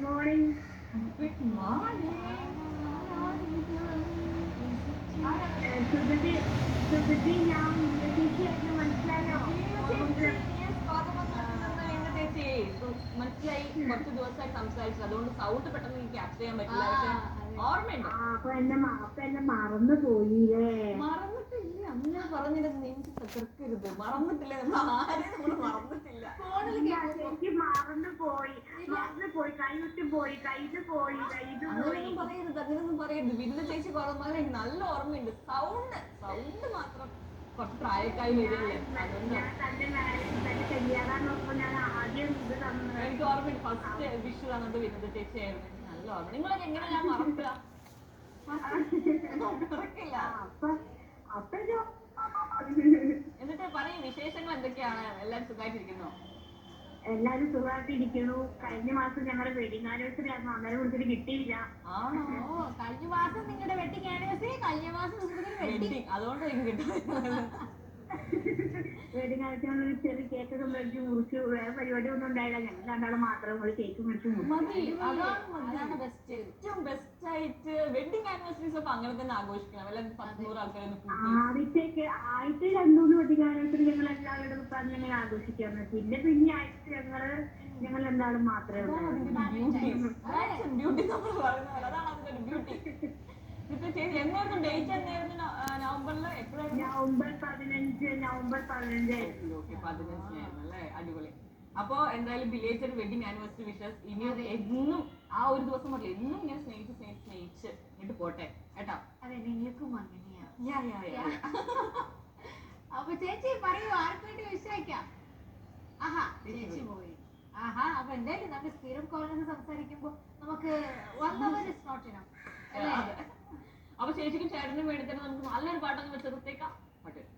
Morning good morning Sudhi Sudhi ഞാൻ ചേച്ചിയായിട്ട് മനസ്സിലായോ കുറച്ച് ദിവസമായി സംസാരിച്ചു അതുകൊണ്ട് സൗണ്ട് പെട്ടെന്ന് എനിക്ക് ക്യാപ്ചർ ചെയ്യാൻ പറ്റില്ല പക്ഷെ ഓർമ്മയുണ്ട് മറന്നു പോയില്ലേ മറന്നിട്ടില്ല. അന്ന് പറഞ്ഞിരുന്നു എനിക്ക് തകർക്കരുത് മറന്നിട്ടില്ല നമ്മൾ ആരെയും നമ്മൾ മറന്നിട്ടില്ല ഇല്ല, ചേച്ചി മറന്നു പോയി മറന്നു പോയി കൈവിട്ട് പോയി കയ്യിൽ പോയി കയ്യിൽ പോയി. അങ്ങനെയൊന്നും പറയരുത് അങ്ങനെയൊന്നും പറയരുത്. വിരുന്ന ചേച്ചി പറഞ്ഞാൽ എനിക്ക് നല്ല ഓർമ്മയുണ്ട്. സൗണ്ട് സൗണ്ട് മാത്രം കുറച്ച് പ്രായക്കായി വരില്ലേ ഞാൻ തന്റെ മാരേജ് തന്റെ കല്യാണം നോക്കുമ്പോ ഞാൻ ആദ്യം ഇത് തന്നത് എനിക്ക് ഓർമ്മയുണ്ട്. ഫസ്റ്റ് വിഷു തന്നത് വിരുന്ന ചേച്ചിയായിരുന്നു എനിക്ക് നല്ല ഓർമ്മ. നിങ്ങളൊക്കെ എങ്ങനെ ഞാൻ മറക്കുക മറക്കില്ല അപ്പൊ അപ്പൊ എന്നിട്ട് പറയും വിശേഷങ്ങൾ എന്തൊക്കെയാണ്? എല്ലാവരും സുഖമായിട്ടിരിക്കുന്നോ? എല്ലാരും സുഖമായിട്ടിരിക്കുന്നു കഴിഞ്ഞ മാസം ഞങ്ങളുടെ വെഡിങ് ആനിവേഴ്സറി ആയിരുന്നു. അന്നേരം വിളിച്ചിട്ട് കിട്ടിയില്ല. ആണോ? കഴിഞ്ഞ മാസം നിങ്ങളുടെ വെഡിങ് ആനിവേഴ്സറി കഴിഞ്ഞ മാസം വെഡിങ് അതുകൊണ്ട് വെഡിങ് ഒരു ചെറിയ കേക്ക് ഒക്കെ മേടിച്ച് മുറിച്ചു വേറെ പരിപാടി ഒന്നും ഉണ്ടായില്ല. ഞങ്ങൾ രണ്ടാളും മാത്രം ഒരു കേക്ക് മേടിച്ച് മതി. അതാണ് അതാണ് ബെസ്റ്റ് ഏറ്റവും ബെസ്റ്റ് ആയിട്ട് വെഡിങ് ആനിവേഴ്സറീസ് ഒക്കെ അങ്ങനെ തന്നെ ആഘോഷിക്കണം. അല്ല ആൾക്കാരൊന്ന് ആദ്യത്തേക്ക് ആദ്യത്തെ രണ്ടുമൂന്ന് വെഡിങ് ആനിവേഴ്സറി ഞങ്ങൾ എല്ലാവരുടെ പറഞ്ഞ് ഞങ്ങൾ ആഘോഷിക്കാറുണ്ട്. പിന്നെ പിന്നെ ആയിട്ട് ഞങ്ങൾ ഞങ്ങൾ രണ്ടാളും മാത്രമേ ഉള്ളൂ. ബ്യൂട്ടി നമ്മൾ പറയുന്നത് അതാണ് അതിന്റെ ബ്യൂട്ടി ഇപ്പൊ ചേച്ചി എന്നായിരുന്നു ഡേറ്റ് എന്നായിരുന്നു നവംബർ പതിനഞ്ച് നവംബർ പതിനഞ്ചായിരുന്നു അല്ലേ? അടിപൊളി. അപ്പൊ എന്തായാലും ബിലേറ്റഡ് വെഡിങ് ആനിവേഴ്സറി വിഷസ് ഇനി എന്നും ആ ഒരു ദിവസം മുതൽ എന്നും ഇങ്ങനെ സ്നേഹിച്ച് സ്നേഹിച്ച് സ്നേഹിച്ച് ഇട്ട് പോട്ടെ. കേട്ടോ? അതെ നിങ്ങൾക്കും അങ്ങനെയാ. അപ്പൊ ചേച്ചി പറയൂ ആർക്ക് വേണ്ടി വിശ്വസിക്കാം ആഹാ ചേച്ചി പോയി. ആഹാ അപ്പൊ എന്തായാലും നമുക്ക് സ്ഥിരം കോളേജ് സംസാരിക്കുമ്പോ നമുക്ക് വൺ അവർ ഇസ് നോട്ട് ഇനം അതെ. അപ്പൊ ചേച്ചിക്കും ചേട്ടനും വേണ്ടി തന്നെ നമുക്ക് നല്ലൊരു പാട്ടൊന്ന് വെച്ച് നിർത്തേക്കാം Okay.